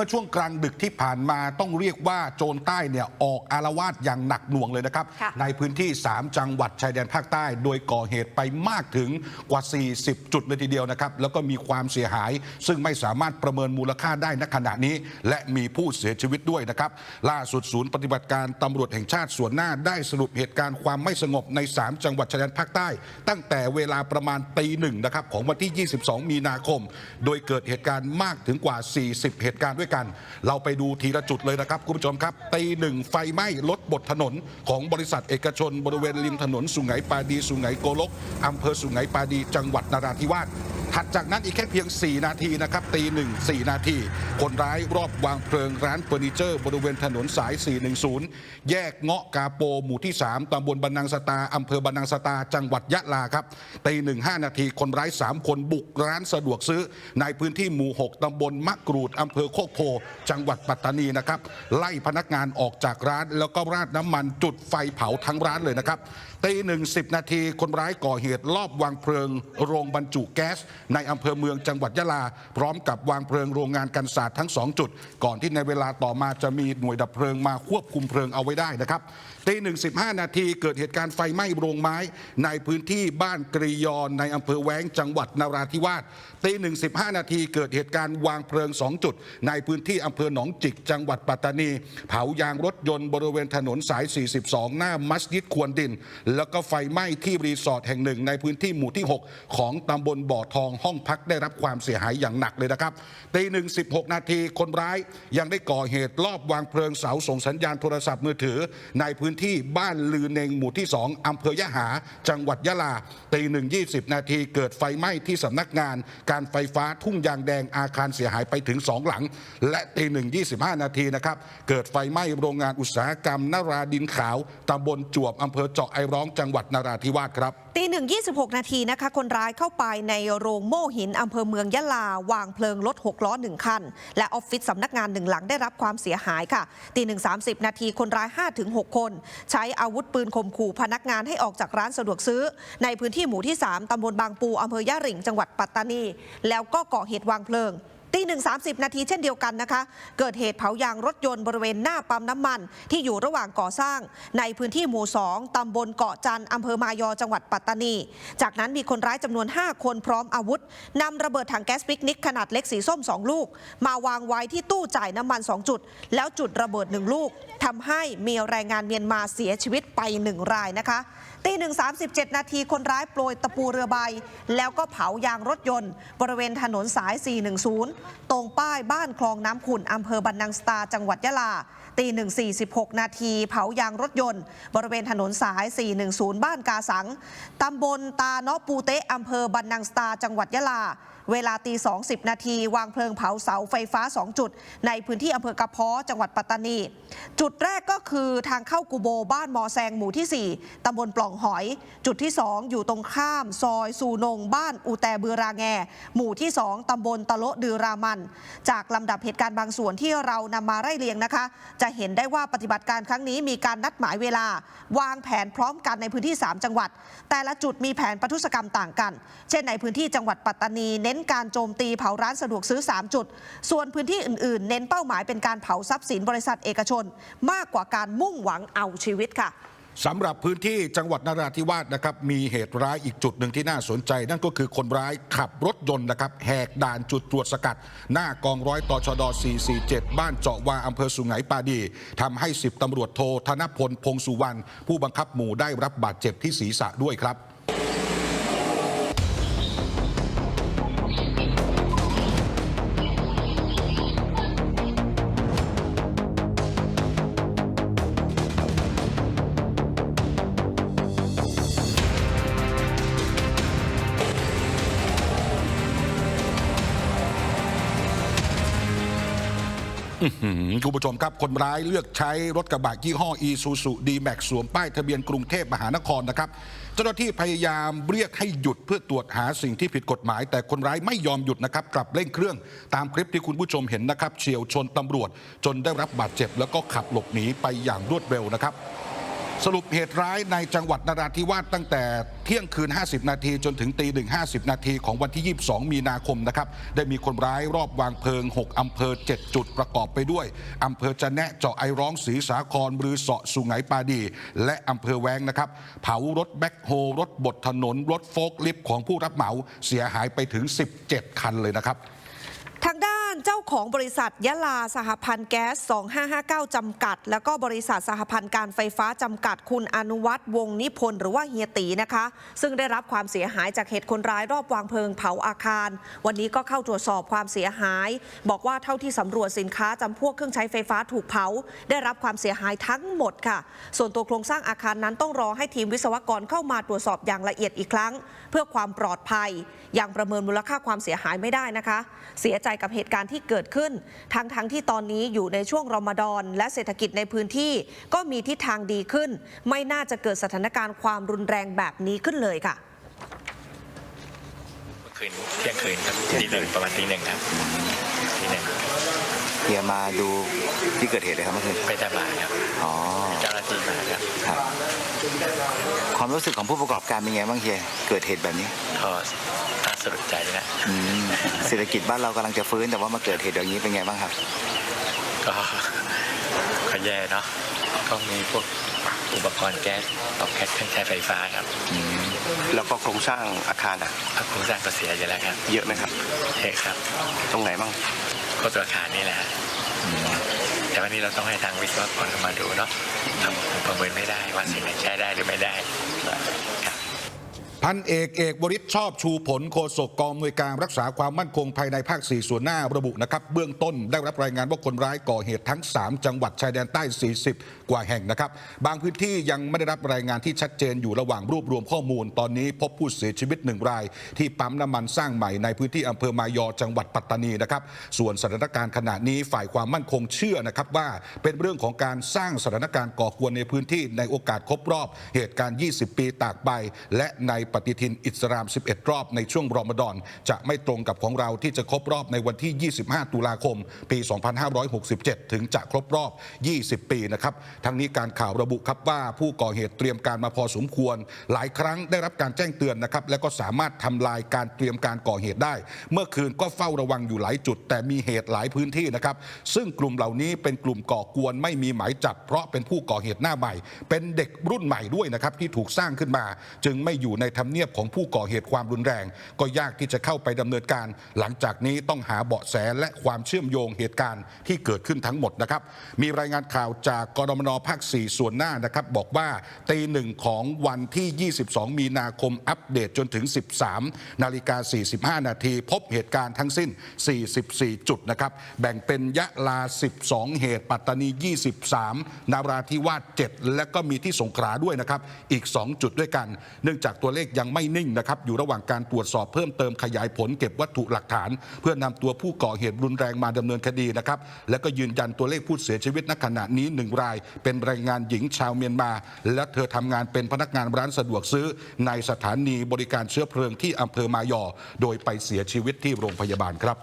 มื่อช่วงกลางดึกที่ผ่านมาต้องเรียกว่าโจรใต้เนี่ยออกอารวาสอย่างหนักหน่วงเลยนะครับค่ะในพื้นที่ 3 จังหวัดชายแดนภาคใต้ โดยก่อเหตุไปมากถึงกว่า 40 จุดเลยทีเดียวนะครับ แล้วก็มีความเสียหาย ซึ่งไม่สามารถประเมินมูลค่าได้ณขณะนี้ และมีผู้เสียชีวิตด้วยนะครับ ล่าสุดศูนย์ปฏิบัติการตำรวจแห่งชาติส่วนหน้าได้สรุปเหตุการณ์ความไม่สงบใน 3 จังหวัดชายแดนภาคใต้ ตั้งแต่เวลาประมาณตีหนึ่งนะครับของวันที่ 22 มีนาคม โดยเกิดเหตุการณ์มากถึงกว่า 40 เหตุการณ์ด้วยกัน เราไปดูทีละจุดเลยนะครับคุณผู้ชมครับตีหนึ่งไฟไหม้รถบดถนนของบริษัทเอกชน บริเวณริมถนนสุไหงปาดี สุไหงโกลกอำเภอสุไหงปาดี จังหวัดนราธิวาส ถัดจากนั้นอีกแค่เพียง 4 นาทีนะครับตีหนึ่ง4นาที คนร้ายรอบวางเพลิงร้านเฟอร์นิเจอร์บริเวณถนนสาย 410 แยกเงาะกาโปหมู่ที่ 3ตำบลบันนังสตาอำเภอบันนังสตา จังหวัดยะลาครับตีหนึ่งนาทีคนร้าย 3 คนบุกร้านสะดวกซื้อ ในพื้นที่หมู่ 6ตำบลมะกรูดอำเภอโคกโพจังหวัดปัตตานีนะครับไล่พนักงานออกจากร้าน แล้วก็ราดน้ำมันจุดไฟเผาทั้งร้านเลยนะครับตีหนึ่งสินาทีคนร้ายก่อเหตุลอบวางเพลิง โรงบรรจุแก๊ส ในอำเภอเมืองจังหวัดยะลา พร้อมกับวางเพลิงโรงงานกันศาสตร์ทั้งสองจุด ก่อนที่ในเวลาต่อมาจะมีหน่วยดับเพลิงมาควบคุมเพลิงเอาไว้ได้นะครับ ตีหนึ่งสิบห้านาทีเกิดเหตุการณ์ไฟไหม้โรงไม้ ในพื้นที่บ้านกรียอนในอำเภอแว้งจังหวัดนราธิวาสตีหนึ่งสิบห้านาทีเกิดเหตุการณ์วางเพลิงสองจุด ในพื้นที่อำเภอหนองจิก จังหวัดปัตตานี เผายางรถยนต์บริเวณถนนสาย 42 หน้ามัสยิดควรดิน แล้วก็ไฟไหม้ที่รีสอร์ทแห่งหนึ่ง ในพื้นที่หมู่ที่ 6 ของตำบลบ่อทองห้องพักได้รับความเสียหายอย่างหนักเลยนะครับตีหนึ่งสิบหกนาทีคนร้ายยังได้ก่อเหตุลอบวางเพลิงเสาส่งสัญญาณโทรศัพท์มือถือ ในพื้นที่บ้านลือเนงหมู่ที่ 2อำเภอยะหา จังหวัดยะลาตีหนึ่งยีนาทีเกิดไฟไหม้ที่สำนักงาน การไฟฟ้าทุ่งยางแดงอาคารเสียหายไปถึง 2 หลัง และตีหนึ่งยีนาทีนะครับเกิดไฟไหม้โรงงานอุตสาหกรรมนราดินขาวตำบลจวบอำเภอเจาะไอร้องจังหวัดนราธิวาสครับตีหนึ่งยีนาทีนะคะ คนร้ายเข้าไปในโรงโม่หินอำเภอเมืองยะลา วางเพลิงรถหกล้อหนึ่งคัน และออฟฟิศสำนักงานหนึ่งหลังได้รับความเสียหายค่ะ ตีหนึ่งสานาทีคนร้าย 5-6 คน ใช้อาวุธปืนข่มขู่พนักงานให้ออกจากร้านสะดวกซื้อ ในพื้นที่หมู่ที่ 3 ตำบลบางปูอำเภอย่าหริ่งจังหวัดปัตตานี แล้วก็ก่อเหตุวางเพลิง ตีหนึ่งสานาทีเช่นเดียวกันนะคะ เกิดเหตุเผายางรถยนต์บริเวณหน้าปั๊มน้ำมัน ที่อยู่ระหว่างก่อสร้าง ในพื้นที่หมู่ 2ตำบลเกาะจันทร์อำเภอมายอจังหวัดปัตตานี จากนั้นมีคนร้ายจำนวน 5 คนพร้อมอาวุธนำระเบิดถังแก๊สปิกนิกขนาดเล็กสีส้ม 2 ลูก มาวางไว้ที่ตู้จ่ายน้ำมัน 2 จุด แล้วจุดระเบิด 1 ลูกทำให้มีแรงงานเมียนมาเสียชีวิตไป 1 รายนะคะตีหนึ่งสานาทีคนร้ายโปรยตะปูเรือใบ แล้วก็เผายางรถยนต์ บริเวณถนนสาย 410ตรงป้ายบ้านคลองน้ำขุ่นอำเภอบันนังสตาจังหวัดยะลา ตีหนึ่งสี่สิบหกนาทีเผายางรถยนต์ บริเวณถนนสาย 410 บ้านกาสังตำบลตาเนาะปูเตะอำเภอบันนังสตาจังหวัดยะลา เวลาตีสองสิบนาทีวางเพลิงเผาเสาไฟฟ้า 2 จุด ในพื้นที่อำเภอกระเพาะจังหวัดปัตตานี จุดแรกก็คือทางเข้ากูโบบ้านมอแซงหมู่ที่ 4ตำบลปล่องหอย จุดที่ 2 อยู่ตรงข้ามซอยสูนง บ้านอูแตบือราแง หมู่ที่ 2ตำบลตะโลดือรามัน จากลำดับเหตุการณ์บางส่วนที่เรานำมาไล่เรียงนะคะ จะเห็นได้ว่าปฏิบัติการครั้งนี้มีการนัดหมายเวลา วางแผนพร้อมกันในพื้นที่ 3 จังหวัด แต่ละจุดมีแผนปฏิทุศกรรมต่างกัน เช่นในพื้นที่จังหวัดปัตตานีเน้นการโจมตีเผาร้านสะดวกซื้อ 3 จุด ส่วนพื้นที่อื่นๆ เน้นเป้าหมายเป็นการเผาทรัพย์สินบริษัทเอกชน มากกว่าการมุ่งหวังเอาชีวิตค่ะสำหรับพื้นที่จังหวัดนราธิวาสนะครับมีเหตุร้ายอีกจุดหนึ่งที่น่าสนใจ นั่นก็คือคนร้ายขับรถยนต์นะครับแหกด่านจุดตรวจสกัด หน้ากองร้อยตชด 447 บ้านเจาะวาอำเภอสุไหงปาดีทำให้ 10ตำรวจโทธนพลพงสุวรรณผู้บังคับหมู่ได้รับบาดเจ็บที่ศีรษะด้วยครับ คุณผู้ชมครับ คนร้ายเลือกใช้รถกระบะยี่ห้อ e s u z u d m a x สวมป้ายทะเบียนกรุงเทพมหานครนะครับ เจ้าหน้าที่พยายามเรียกให้หยุดเพื่อตรวจหาสิ่งที่ผิดกฎหมาย แต่คนร้ายไม่ยอมหยุดนะครับกลับเร่งเครื่องตามคลิปที่คุณผู้ชมเห็นนะครับเฉียวชนตำรวจ จนได้รับบาดเจ็บ แล้วก็ขับหลบหนีไปอย่างรวดเร็วนะครับ สรุปเหตุร้ายในจังหวัดนราธิวาสตั้งแต่เที่ยงคืน 50 นาทีจนถึงตีหนึ่ง50 นาทีของวันที่ 22 มีนาคมนะครับ ได้มีคนร้ายรอบวางเพลิง 6 อำเภอ 7 จุดประกอบไปด้วย อำเภอจะแนะเจาะไอร้องศรีสาครบรือเสาะสุไหงปาดี และอำเภอแวงนะครับ เผารถแบ็คโฮรถบดถนน รถโฟล์คลิฟต์ของผู้รับเหมาเสียหายไปถึง 17 คันเลยนะครับ ทางด้านานเจ้าของบริษัทยะลาสหพันธ์แก๊ส 2559 จำกัด แล้วก็บริษัทสหพันธ์การไฟฟ้าจำกัดคุณอนุวัฒน์วงนิพนธ์หรือว่าเฮียตีนะคะ ซึ่งได้รับความเสียหายจากเหตุคนร้ายรอบวางเพลิงเผาอาคาร วันนี้ก็เข้าตรวจสอบความเสียหาย บอกว่าเท่าที่สำรวจสินค้าจำพวกเครื่องใช้ไฟฟ้าถูกเผา ได้รับความเสียหายทั้งหมดค่ะ ส่วนตัวโครงสร้างอาคารนั้นต้องรอให้ทีมวิศวกรเข้ามาตรวจสอบอย่างละเอียดอีกครั้ง เพื่อความปลอดภัยยังประเมินมูลค่าความเสียหายไม่ได้นะคะ เสียใจกับเหตุการณ์ที่เกิดขึ้น ทั้งทั้งที่ตอนนี้อยู่ในช่วงรอมฎอนและเศรษฐกิจในพื้นที่ก็มีทิศทางดีขึ้น ไม่น่าจะเกิดสถานการณ์ความรุนแรงแบบนี้ขึ้นเลยค่ะเมื่อคืนเที่ยงคืนครับตีหนึ่งประมาณตีหนึ่งครับตีหนึ่งเฮียมาดูที่เกิดเหตุเลยครับเมื่อคืนไปตบาทครับอ๋อเจ้าหน้าที่มาครับครับ ความรู้สึกของผู้ประกอบการเป็นไงบ้างเฮียเกิดเหตุแบบนี้ก็น่า สะดุดใจนะอืมเศรษฐกิจบ้านเรากำลังจะฟื้นแต่ว่ามาเกิดเหตุอย่างนี้เป็นไงบ้างครับ ก็ก็แย่เนาะก็มีพวกอุปกรณ์แก๊สตอกแก๊สเครื่องใช้ไฟฟ้าครับแล้วก็โครงสร้างอาคารอะอาโครงสร้างก็เสียอยู่แล้วครับเยอะไหมครับเยอะครับตรงไหนบ้างก็ตัวอาคารนี่แหละฮะแต่วันนี้เราต้องให้ทางวิศวกรเข้ามาดูเนาะทำประเมินไม่ได้ว่าสิ่งไหนใช้ได้หรือไม่ได้ครับ พันเอกเอกบริษชอบชูผลโฆษกกองอำนวยการรักษาความมั่นคงภายในภาค 4 ส่วนหน้าระบุนะครับ เบื้องต้นได้รับรายงานว่าคนร้ายก่อเหตุทั้ง 3 จังหวัดชายแดนใต้ 40 กว่าแห่งนะครับ บางพื้นที่ยังไม่ได้รับรายงานที่ชัดเจนอยู่ระหว่างรวบรวมข้อมูล ตอนนี้พบผู้เสียชีวิตหนึ่งราย ที่ปั๊มน้ำมันสร้างใหม่ในพื้นที่อำเภอมายอจังหวัดปัตตานีนะครับส่วนสถานการณ์ขณะนี้ฝ่ายความมั่นคงเชื่อนะครับว่าเป็นเรื่องของการสร้างสถานการณ์ก่อกวนในพื้นที่ในโอกาสครบรอบ เหตุการณ์ 20 ปีตากใบและในปฏิทินอิสลาม 11 รอบในช่วงรอมฎอน จะไม่ตรงกับของเราที่จะครบรอบในวันที่ 25 ตุลาคม ปี 2567 ถึงจะครบรอบ 20 ปีนะครับ ทั้งนี้การข่าวระบุครับว่าผู้ก่อเหตุเตรียมการมาพอสมควร หลายครั้งได้รับการแจ้งเตือนนะครับ และก็สามารถทำลายการเตรียมการก่อเหตุได้ เมื่อคืนก็เฝ้าระวังอยู่หลายจุด แต่มีเหตุหลายพื้นที่นะครับ ซึ่งกลุ่มเหล่านี้เป็นกลุ่มก่อกวนไม่มีหมายจับ เพราะเป็นผู้ก่อเหตุหน้าใหม่ เป็นเด็กรุ่นใหม่ด้วยนะครับที่ถูกสร้างขึ้นมา จึงไม่อยู่ในทำเนียบของผู้ก่อเหตุความรุนแรง ก็ยากที่จะเข้าไปดำเนินการ หลังจากนี้ต้องหาเบาะแสและความเชื่อมโยงเหตุการณ์ที่เกิดขึ้นทั้งหมดนะครับมีรายงานข่าวจากกรมนภาค 4 ส่วนหน้านะครับบอกว่าตีหนึ่งของวันที่ 22 มีนาคมอัปเดตจนถึง 13 นาฬิกา 45 นาที พบเหตุการณ์ทั้งสิ้น 44 จุดนะครับแบ่งเป็นยะลา 12 เหตุ ปัตตานี 23 นาราธิวาส 7 และก็มีที่สงขลาด้วยนะครับอีก 2 จุดด้วยกัน เนื่องจากตัวเลขยังไม่นิ่งนะครับอยู่ระหว่างการตรวจสอบเพิ่มเติมขยายผลเก็บวัตถุหลักฐาน เพื่อนำตัวผู้ก่อเหตุรุนแรงมาดำเนินคดีนะครับและก็ยืนยันตัวเลขผู้เสียชีวิตณขณะนี้หนึ่งราย เป็นแรงงานหญิงชาวเมียนมา และเธอทำงานเป็นพนักงานร้านสะดวกซื้อ ในสถานีบริการเชื้อเพลิงที่อำเภอมายอ โดยไปเสียชีวิตที่โรงพยาบาลครับ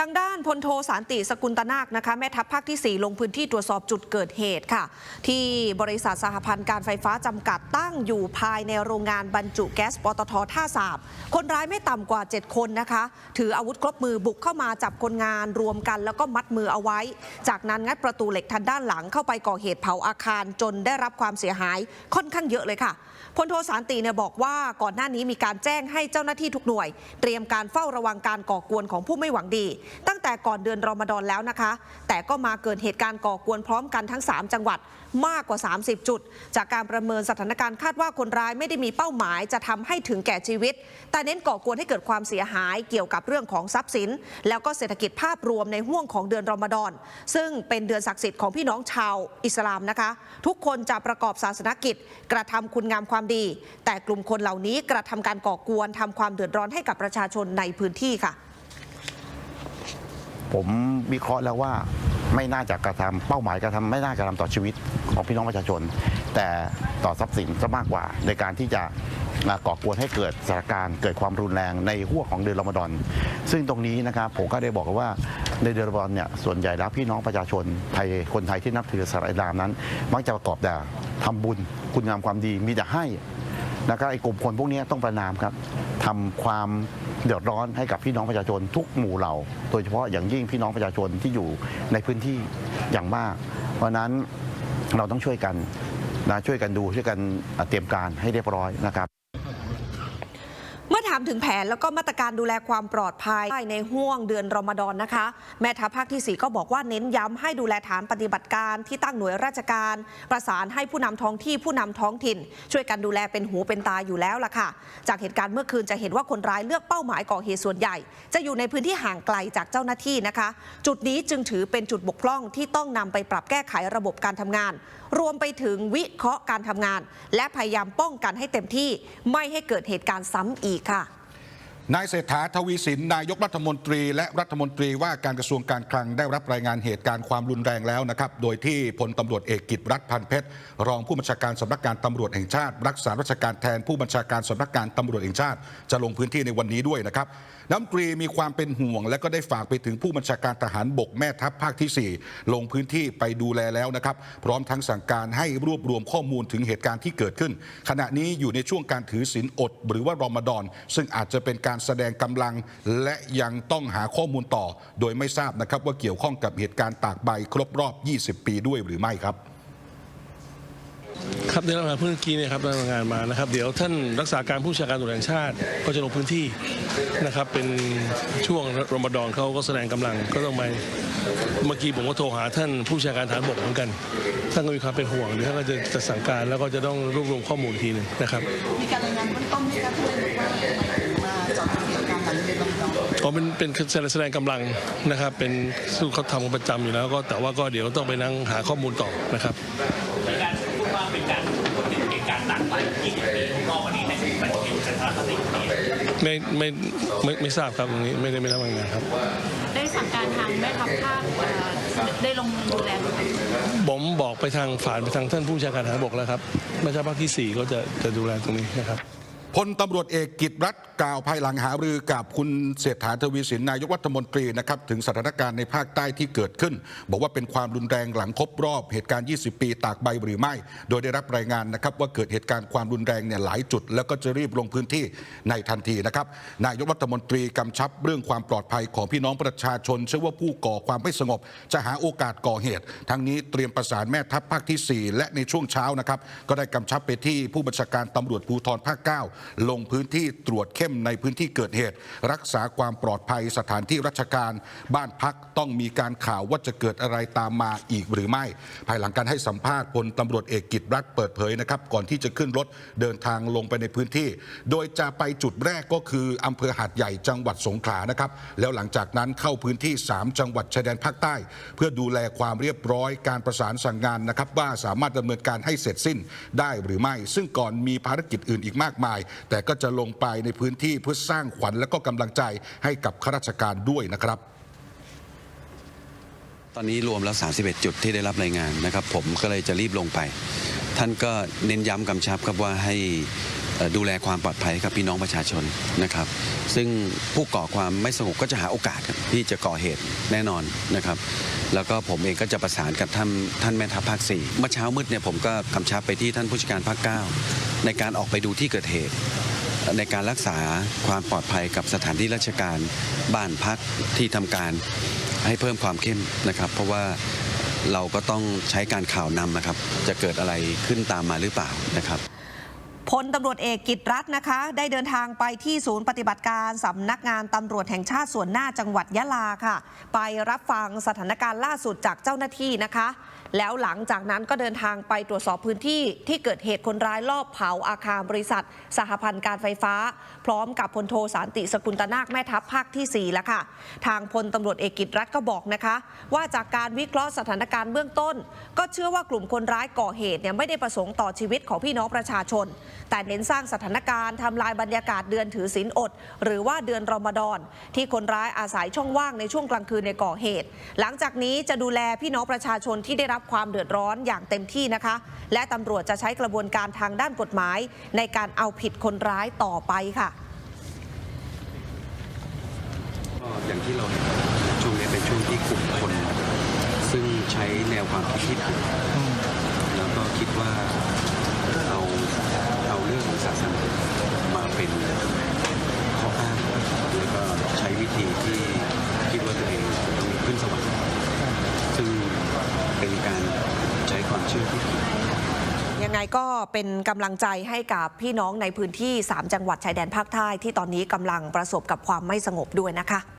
ทางด้านพลโทสารติสกุลตนาคนะคะแม่ทัพภาคที่ 4 ลงพื้นที่ตรวจสอบจุดเกิดเหตุค่ะ ที่บริษัทสหพันธ์การไฟฟ้าจำกัดตั้งอยู่ภายในโรงงานบรรจุแก๊สปตทท่าสาบ คนร้ายไม่ต่ำกว่า 7 คนนะคะ ถืออาวุธครบมือบุกเข้ามาจับคนงานรวมกัน แล้วก็มัดมือเอาไว้ จากนั้นงัดประตูเหล็กทางด้านหลังเข้าไปก่อเหตุเผาอาคารจนได้รับความเสียหายค่อนข้างเยอะเลยค่ะ พลโทสารติเนี่ยบอกว่าก่อนหน้านี้มีการแจ้งให้เจ้าหน้าที่ทุกหน่วย เตรียมการเฝ้าระวังการก่อกวนของผู้ไม่หวังดี ตั้งแต่ก่อนเดือนรอมฎอนแล้วนะคะ แต่ก็มาเกิดเหตุการณ์ก่อกวนพร้อมกันทั้ง 3 จังหวัดมากกว่า 30 จุด จากการประเมินสถานการณ์คาดว่าคนร้ายไม่ได้มีเป้าหมายจะทำให้ถึงแก่ชีวิต แต่เน้นก่อกวนให้เกิดความเสียหายเกี่ยวกับเรื่องของทรัพย์สิน แล้วก็เศรษฐกิจภาพรวมในห่วงของเดือนรอมฎอน ซึ่งเป็นเดือนศักดิ์สิทธิ์ของพี่น้องชาวอิสลามนะคะ ทุกคนจะประกอบศาสนกิจ กระทำคุณงามความดี แต่กลุ่มคนเหล่านี้กระทำการก่อกวนทำความเดือดร้อนให้กับประชาชนในพื้นที่ค่ะ ผมวิเคราะห์แล้วว่าไม่น่าจะกระทำเป้าหมายกระทำไม่น่ากระทำต่อชีวิตของพี่น้องประชาชน แต่ต่อทรัพย์สินซะมากกว่า ในการที่จะมาก่อกวนให้เกิดสถานการณ์เกิดความรุนแรงในหัวของเดือนรอมฎอนซึ่งตรงนี้นะครับผมก็ได้บอกว่าในเดือนรอมฎอนเนี่ยส่วนใหญ่แล้วพี่น้องประชาชนไทยคนไทยที่นับถือศาสนาอิสลามนั้น มักจะประกอบแต่ ทำบุญคุณงามความดีมีแต่ให้นะครับไอ้กลุ่มคนพวกนี้ต้องประนามครับทำความเดือดร้อนให้กับพี่น้องประชาชนทุกหมู่เหล่า โดยเฉพาะอย่างยิ่งพี่น้องประชาชนที่อยู่ในพื้นที่อย่างมาก เพราะฉะนั้นเราต้องช่วยกันนะช่วยกันดูช่วยกันเตรียมการให้เรียบร้อยนะครับ ถามถึงแผนแล้วก็มาตรการดูแลความปลอดภัยในห่วงเดือนรอมฎอนนะคะ แม่ทัพภาคที่ 4 ก็บอกว่าเน้นย้ำให้ดูแลฐานปฏิบัติการที่ตั้งหน่วยราชการ ประสานให้ผู้นำท้องที่ผู้นำท้องถิ่น ช่วยกันดูแลเป็นหูเป็นตาอยู่แล้วล่ะค่ะ จากเหตุการณ์เมื่อคืนจะเห็นว่าคนร้ายเลือกเป้าหมายก่อเหตุส่วนใหญ่ จะอยู่ในพื้นที่ห่างไกลจากเจ้าหน้าที่นะคะ จุดนี้จึงถือเป็นจุดบกพร่องที่ต้องนำไปปรับแก้ไขระบบการทำงาน รวมไปถึงวิเคราะห์การทำงาน และพยายามป้องกันให้เต็มที่ ไม่ให้เกิดเหตุการณ์ซ้ำอีกค่ะ นายเศรษฐาทวีสินนายกรัฐมนตรีและรัฐมนตรีว่าการกระทรวงการคลังได้รับรายงานเหตุการณ์ความรุนแรงแล้วนะครับ โดยที่พลตำรวจเอกกิตรัฐพันเพชร รองผู้บัญชาการสำนักงานตำรวจแห่งชาติ รักษาราชการแทนผู้บัญชาการสำนักงานตำรวจแห่งชาติ จะลงพื้นที่ในวันนี้ด้วยนะครับน้ำตรีมีความเป็นห่วง และก็ได้ฝากไปถึงผู้บัญชาการทหารบกแม่ทัพภาคที่ 4 ลงพื้นที่ไปดูแลแล้วนะครับ พร้อมทั้งสั่งการให้รวบรวมข้อมูลถึงเหตุการณ์ที่เกิดขึ้น ขณะนี้อยู่ในช่วงการถือศีลอด หรือว่ารอมฎอน ซึ่งอาจจะเป็นการแสดงกำลัง และยังต้องหาข้อมูลต่อ โดยไม่ทราบนะครับว่าเกี่ยวข้องกับเหตุการณ์ตากใบครบรอบ 20 ปีด้วยหรือไม่ครับครับได้รับงานเพิ่งกี้เนี่ยครับรับงานมานะครับ เดี๋ยวท่านรักษาการผู้ชาการตำรวจแห่งชาติก็จะลงพื้นที่นะครับ เป็นช่วงรอมฎอนเขาก็แสดงกำลังก็ต้องไปเมื่อกี้ผมก็โทรหาท่านผู้ชาการฐานบกเหมือนกันท่านก็มีความเป็นห่วงเดี๋ยวท่านก็จะจะสั่งการแล้วก็จะต้องรวบรวมข้อมูลทีหนึ่งนะครับมีการรายงานเบื้องต้นไหมคะที่ได้บ ฎอนอ๋อเป็นเป็นแสดงกำลังนะครับเป็นซึ่งเขาทำกันประจำอยู่แล้วก็แต่ว่าก็เดี๋ยวต้องไปนั่งหาข้อมูลต่อนะครับการพูดว่าเป็นการพูดถึงเหตุการณ์ต่างไป20ปีของนอกวันนี้ในมันเป็นสถานคตินี้ไม่ไม่ไม่ไม่ทราบครับตรงนี้ไม่ได้ไม่รับรายงานครับ ได้สั่งการทางแม่ทัพภาคเอ่อได้ลงมือดูแลไหมคะผมบอกไปทางฝ่ายไปทางท่านผู้บัญชาการทหารบกแล้วครับแม่ทัพภาคที่ 4 ก็จะจะดูแลตรงนี้นะครับ พลตำรวจเอกกิตรัฐกล่าวภายหลังหารือกับคุณเศรษฐาทวีสินนายกรัฐมนตรีนะครับถึงสถานการณ์ในภาคใต้ที่เกิดขึ้น บอกว่าเป็นความรุนแรงหลังครบรอบเหตุการณ์ 20 ปีตากใบหรือไม่ โดยได้รับรายงานนะครับว่าเกิดเหตุการณ์ความรุนแรงเนี่ยหลายจุด แล้วก็จะรีบลงพื้นที่ในทันทีนะครับนายกรัฐมนตรีกำชับเรื่องความปลอดภัยของพี่น้องประชาชนเชื่อว่าผู้ก่อความไม่สงบ จะหาโอกาสก่อเหตุ ทั้งนี้เตรียมประสานแม่ทัพภาคที่ 4 และในช่วงเช้านะครับก็ได้กำชับไปที่ผู้บัญชาการตำรวจภูธรภาค 9ลงพื้นที่ตรวจเข้มในพื้นที่เกิดเหตุ รักษาความปลอดภัยสถานที่ราชการ บ้านพักต้องมีการข่าวว่าจะเกิดอะไรตามมาอีกหรือไม่ ภายหลังการให้สัมภาษณ์พลตำรวจเอกกิตรัฐเปิดเผยนะครับก่อนที่จะขึ้นรถเดินทางลงไปในพื้นที่ โดยจะไปจุดแรกก็คืออำเภอหาดใหญ่จังหวัดสงขลานะครับแล้วหลังจากนั้นเข้าพื้นที่ 3 จังหวัดชายแดนภาคใต้ เพื่อดูแลความเรียบร้อยการประสานสั่งงานนะครับว่าสามารถดำเนินการให้เสร็จสิ้นได้หรือไม่ ซึ่งก่อนมีภารกิจอื่นอีกมากมายแต่ก็จะลงไปในพื้นที่เพื่อสร้างขวัญและก็กำลังใจให้กับข้าราชการด้วยนะครับตอนนี้รวมแล้ว 31 จุดที่ได้รับรายงานนะครับ ผมก็เลยจะรีบลงไป ท่านก็เน้นย้ำกำชับครับว่าให้ ดูแลความปลอดภัยกับพี่น้องประชาชนนะครับ ซึ่งผู้ก่อความไม่สงบก็จะหาโอกาสที่จะก่อเหตุแน่นอนนะครับ แล้วก็ผมเองก็จะประสานกับท่านท่านแม่ทัพภาคสี่เมื่อเช้ามืดเนี่ยผมก็กำชับไปที่ท่านผู้จัดการภาคเก้าในการออกไปดูที่เกิดเหตุในการรักษาความปลอดภัยกับสถานที่ราชการ บ้านพักที่ทำการให้เพิ่มความเข้มนะครับ เพราะว่าเราก็ต้องใช้การข่าวนำนะครับ จะเกิดอะไรขึ้นตามมาหรือเปล่านะครับ พลตำรวจเอกกิตรัฐนะคะ ได้เดินทางไปที่ศูนย์ปฏิบัติการสำนักงานตำรวจแห่งชาติส่วนหน้าจังหวัดยะลาค่ะ ไปรับฟังสถานการณ์ล่าสุดจากเจ้าหน้าที่นะคะ แล้วหลังจากนั้นก็เดินทางไปตรวจสอบพื้นที่ที่เกิดเหตุคนร้ายลอบเผาอาคารบริษัท สหพันธ์การไฟฟ้า พร้อมกับพลโทสานติสกุลตนาคแม่ทัพภาคที่4แล้วค่ะ ทางพลตำรวจเอกกิตรัฐก็บอกนะคะ ว่าจากการวิเคราะห์สถานการณ์เบื้องต้น ก็เชื่อว่ากลุ่มคนร้ายก่อเหตุเนี่ยไม่ได้ประสงค์ต่อชีวิตของพี่น้องประชาชน แต่เน้นสร้างสถานการณ์ทำลายบรรยากาศเดือนถือศีลอด หรือว่าเดือนรอมฎอนที่คนร้ายอาศัยช่องว่างในช่วงกลางคืนในก่อเหตุ หลังจากนี้จะดูแลพี่น้องประชาชนที่ได้รับับความเดือดร้อนอย่างเต็มที่นะคะ และตำรวจจะใช้กระบวนการทางด้านกฎหมาย ในการเอาผิดคนร้ายต่อไปค่ะอย่างที่เราเห็นช่วงนี้เป็นช่วงที่กลุ่มคน ซึ่งใช้แนวความคิดที่ถูกแล้วก็คิดว่า ยังไงก็เป็นกำลังใจให้กับพี่น้องในพื้นที่ 3 จังหวัดชายแดนภาคใต้ที่ตอนนี้กำลังประสบกับความไม่สงบด้วยนะคะ